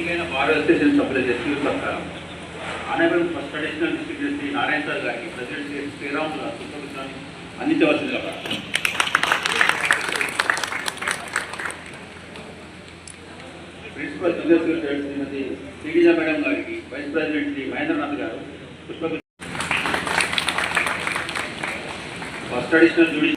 ఎన్నికైన భారత అసోసియేషన్ సభ్యుల జస్టిస్ ప్రకారం honourable first additional district justice Narayana sir గారికి ప్రెసిడెంట్ శ్రీ శ్రీరాములు గారు పుష్పగుచ్చాన్ని అందించవలసిందిగా ప్రార్థన. Principal Chandrashekar secretary Shrimati Srinija madam గారికి వైస్ ప్రెసిడెంట్ శ్రీ మహేంద్రనాథ్ గారు పుష్పగుచ్చ ఫస్ట్ అడిషనల్ జుడి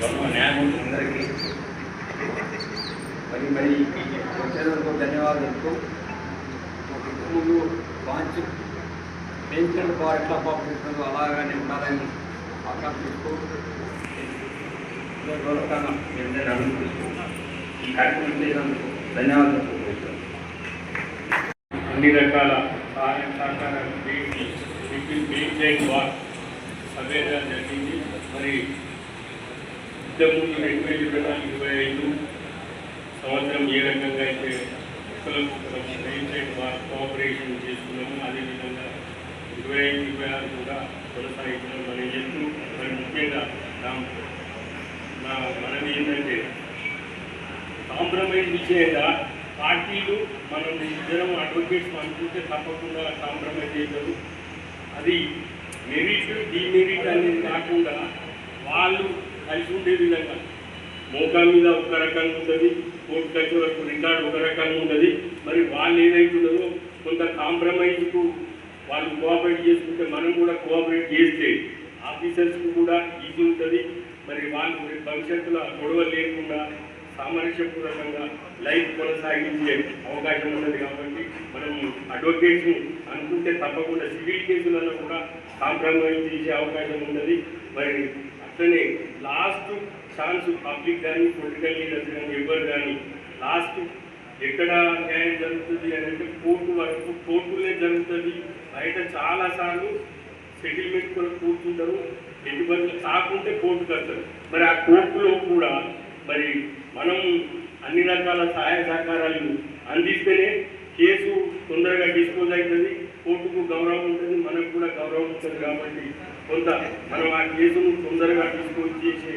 గౌరవ న్యాయమూర్తులందరికీ మరి మరి వచ్చినందుకు ధన్యవాదాలు ముందు లాంచ్ పెన్షన్ బార్ ఎట్లా పంపిస్తుందో అలాగానే ఉండాలని ఆకాంక్షిస్తూ ధన్యవాదాలు అన్ని రకాల సహాయ సహకారాలు చేసి మెయింటైన్ వార్ సభ్యంగా జరిగింది. మరి ఇంతకుముందు రెండు వేల ఇరవై నాలుగు ఇరవై ఐదు సంవత్సరం ఏ రకంగా అయితే మెయింటైన్ వార్ కోఆపరేషన్ చేసుకున్నాము అదేవిధంగా ఇరవై ఐదు ఇరవై ఆరు కూడా కొనసాగించడం మనం చెప్తూ మరి ముఖ్యంగా నా నా మనది ఏంటంటే కాంప్రమైజ్ విషయంగా పార్టీలు మనం ఇద్దరం అడ్వకేట్స్ అనుకుంటే తప్పకుండా కాంప్రమైజ్ చేయగలరు అది మెరిట్ డిమెరిట్ అనేది కాకుండా వాళ్ళు కలిసి ఉండే విధంగా మోకా మీద ఒక రకంగా ఉంటుంది కోర్టు వచ్చే వరకు రికార్డు ఒక రకంగా ఉంటుంది మరి వాళ్ళు ఏదైతుందో కొంత కాంప్రమైజ్కు వాళ్ళు కోఆపరేట్ చేసుకుంటే మనం కూడా కోఆపరేట్ చేస్తే ఆఫీసర్స్కి కూడా ఈజీ ఉంటుంది. మరి వాళ్ళు భవిష్యత్తులో గొడవ లేకుండా సామరస్యపూర్వకంగా లైఫ్ కొనసాగించే అవకాశం ఉన్నది కాబట్టి మనం అడ్వకేట్స్ అనుకుంటే తప్పకుండా సివిల్ కేసులలో కూడా కాంప్రమైజ్ చేసే అవకాశం ఉన్నది. మరి అట్లనే లాస్ట్ ఛాన్స్ పబ్లిక్ కానీ పొలిటికల్ లీడర్స్ కానీ ఎవరు కానీ లాస్ట్ ఎక్కడ న్యాయం జరుగుతుంది అని అంటే కోర్టు వరకు కోర్టులే జరుగుతుంది. బయట చాలా సార్లు సెటిల్మెంట్ కూడా కూర్చుంటారు. ఎటువంటి కాకుంటే కోర్టుకు వస్తారు మరి ఆ కోర్టులో కూడా మరి మనం అన్ని రకాల సహాయ సహకారాలు అందిస్తేనే కేసు తొందరగా డిస్పోజ్ అవుతుంది. కోర్టుకు గౌరవం ఉంటుంది. మనకు కూడా గౌరవం ఉంటుంది కాబట్టి కొంత మనం ఆ కేసును తొందరగా డిస్పోజ్ చేసే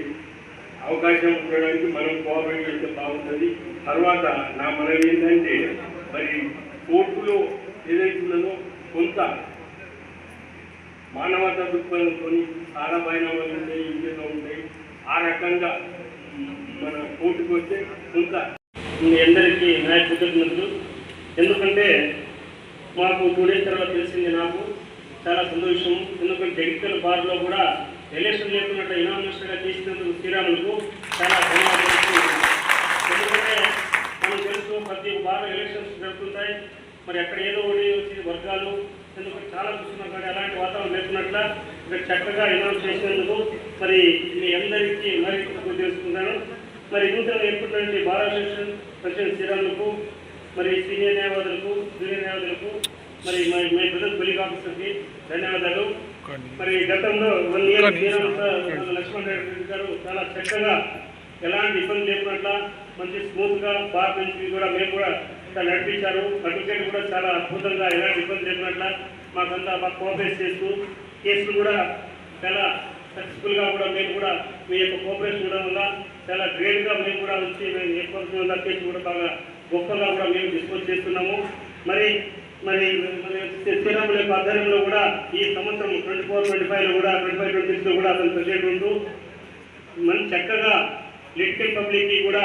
అవకాశం ఉండడానికి మనం కోఆపరేట్ చేస్తే బాగుంటుంది. తర్వాత నా మనవి ఏంటంటే మరి కోర్టులో ఏదైతుందో కొంత మానవతా దృక్పథంతో చాలా బైనామాలు ఉంటాయి ఇంకేదో ఉంటాయి ఆ రకంగా మన కోర్టుకు వస్తే కొంత మీ అందరికీ న్యాయ కృతజ్ఞతలు. ఎందుకంటే మాకు టూ డేస్ తర్వాత తెలిసింది నాకు చాలా సంతోషం. ఎందుకంటే జగిత్యాల బార్లో కూడా ఎలక్షన్ లేకున్నట్టు ఇనామినేషన్గా చేసినందుకు శ్రీరాములకు చాలా ధన్యవాదాలు ఎందుకంటే మనం తెలుసు ప్రతి బార్ ఎలక్షన్స్ జరుగుతుంటాయి మరి అక్కడ ఏదో ఒకటి వచ్చి వర్గాలు ఎందుకంటే చాలా చూస్తున్నాం కానీ అలాంటి వాతావరణం లేకున్నట్ల ఇక్కడ చక్కగా ఇనామ్ చేసినందుకు మరి మీ అందరికీ మరి తెలుసుకుంటాను మరి నూతన ఏర్పడినటువంటి అసోసియేషన్ ప్రెసిడెంట్ శ్రీరాములకు మరి సీనియర్ న్యాయవాదులకు జూనియర్ న్యాయవాదులకు మరి మై మై బ్రదర్ పోలీస్ ఆఫీసర్కి ధన్యవాదాలు. మరి గతంలో వన్ ఇయర్ లక్ష్మణ్ రెడ్డి గారు చాలా చక్కగా ఎలాంటి ఇబ్బంది లేకున్నట్ల మంచి స్మూత్గా బార్ బెంచ్ కూడా మేము కూడా నడిపించారు అడ్వకేట్ కూడా చాలా అద్భుతంగా ఎలాంటి ఇబ్బంది లేకున్నట్ల మాకంతా మాకు కోఆపరేట్ చేస్తూ కేసులు కూడా చాలా సక్సెస్ఫుల్గా కూడా మేము కూడా మీ యొక్క కోఆపరేషన్ ఉండడం వల్ల చాలా గ్రేట్గా మేము కూడా వచ్చి మేము ఏర్పడుతున్న కేసు కూడా బాగా గొప్పగా కూడా మేము డిస్పోజ్ చేస్తున్నాము. మరి మరి మరి శ్రీరాముల యొక్క ఆధ్వర్యంలో కూడా ఈ సంవత్సరం ట్వంటీ ఫోర్ ట్వంటీ ఫైవ్లో కూడా ట్వంటీ ఫైవ్ ట్వంటీ సిక్స్లో కూడా అతను ప్రెసిడెంట్ ఉంటూ మనం చక్కగా లిటికల్ పబ్లిక్కి కూడా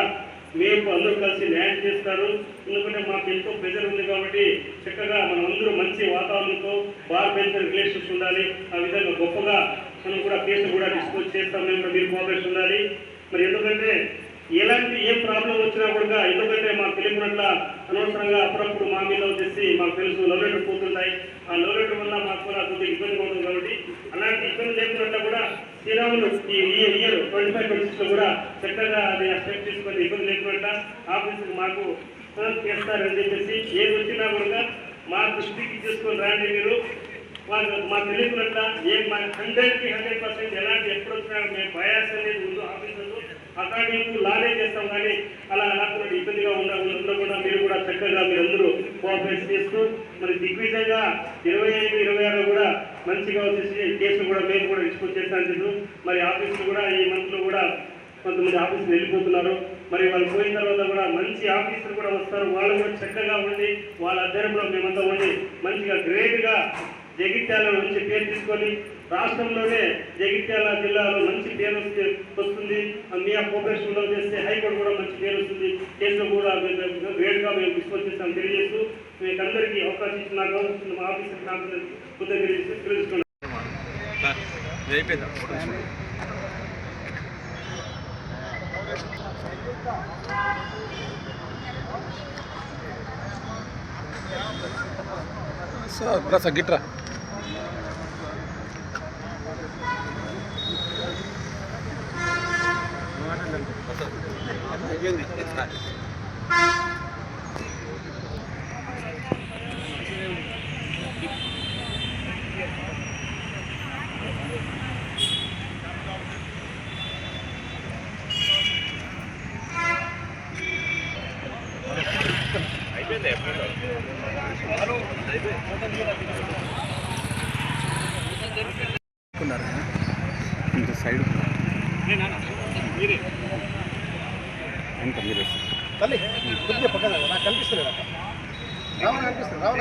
మేము అందరూ కలిసి న్యాయం చేస్తారు. ఎందుకంటే మాకు ఎంతో ప్రెజర్ ఉంది కాబట్టి చక్కగా మనమందరూ మంచి వాతావరణంతో బార్ బెంచర్ రిలేషన్స్ ఉండాలి. ఆ విధంగా గొప్పగా మనం కూడా కేసు కూడా డిస్పోజ్ చేస్తాం. మేము మీరు కోఆపరేషన్ ఉండాలి. మరి ఎందుకంటే ఎలాంటి ఏ ప్రాబ్లం వచ్చినా కూడా ఎందుకంటే మాకు తెలియనట్ల అనవసరంగా అప్పుడప్పుడు మా మీద వచ్చేసి మాకు తెలుసు లవ్ లెటర్ పోతుంటాయి. ఆ లవ్ లెటర్ వల్ల మాకు కూడా కొద్దిగా ఇబ్బంది అవుతుంది కాబట్టి అలాంటి ఇబ్బంది లేకున్నట్ల కూడా శ్రీరాములు ఈ ఇయర్ ట్వంటీ ఫైవ్ ట్వంటీ లో కూడా చక్కగా అది అస్పెక్ట్ చేసుకొని ఇబ్బంది లేకుండా ఆఫీస్ మాకు చేస్తారని చెప్పేసి ఏది వచ్చినా కూడా మా దృష్టికి తీసుకొని రాండి మీరు. వాళ్ళు మాకు తెలియకున్నట్ల ఏ మా హండ్రెడ్కి హండ్రెడ్ పర్సెంట్ ఎలాంటి ఎప్పుడు వచ్చినా మేము బయాస్ అనేది ఉందో ఆఫీసర్లు అకాడమిక్ లానే చేస్తాం కానీ అలా లేకుండా ఇబ్బందిగా ఉండ ఉండకుండా మీరు కూడా చక్కగా మీరందరూ కోఆపరేట్ చేస్తూ మరి దిగ్విజయంగా ఇరవై ఐదు ఇరవై ఆరు కూడా మంచిగా వచ్చేసి కేసులు కూడా మేము కూడా డిస్పోజ్ చేస్తాను చెప్పు మరి ఆఫీసులు కూడా ఈ మంత్లో కూడా కొంతమంది ఆఫీసులు వెళ్ళిపోతున్నారు. మరి వాళ్ళు పోయిన తర్వాత కూడా మంచి ఆఫీసులు కూడా వస్తారు. వాళ్ళు కూడా చక్కగా ఉండి వాళ్ళ అధ్యయనంలో మేమంతా ఉండి మంచిగా గ్రేట్గా జగిత్యాల పేరు తీసుకొని రాష్ట్రంలోనే జగిత్యాల జిల్లాలో మంచి పేరు వస్తే వస్తుంది. మీ ఆ చేస్తే హైకోర్టు కూడా మంచి పేరు వస్తుంది. కేసులో కూడా గ్రేట్గా మేము తీసుకొచ్చేస్తాం చేస్తాం తెలియజేస్తూ మీకు అందరికీ అవకాశం ఇచ్చిన నాకు అవకాశం మా ఆఫీసర్ కృతజ్ఞతలు తెలుసుకున్నాను. సార్ గిట్రా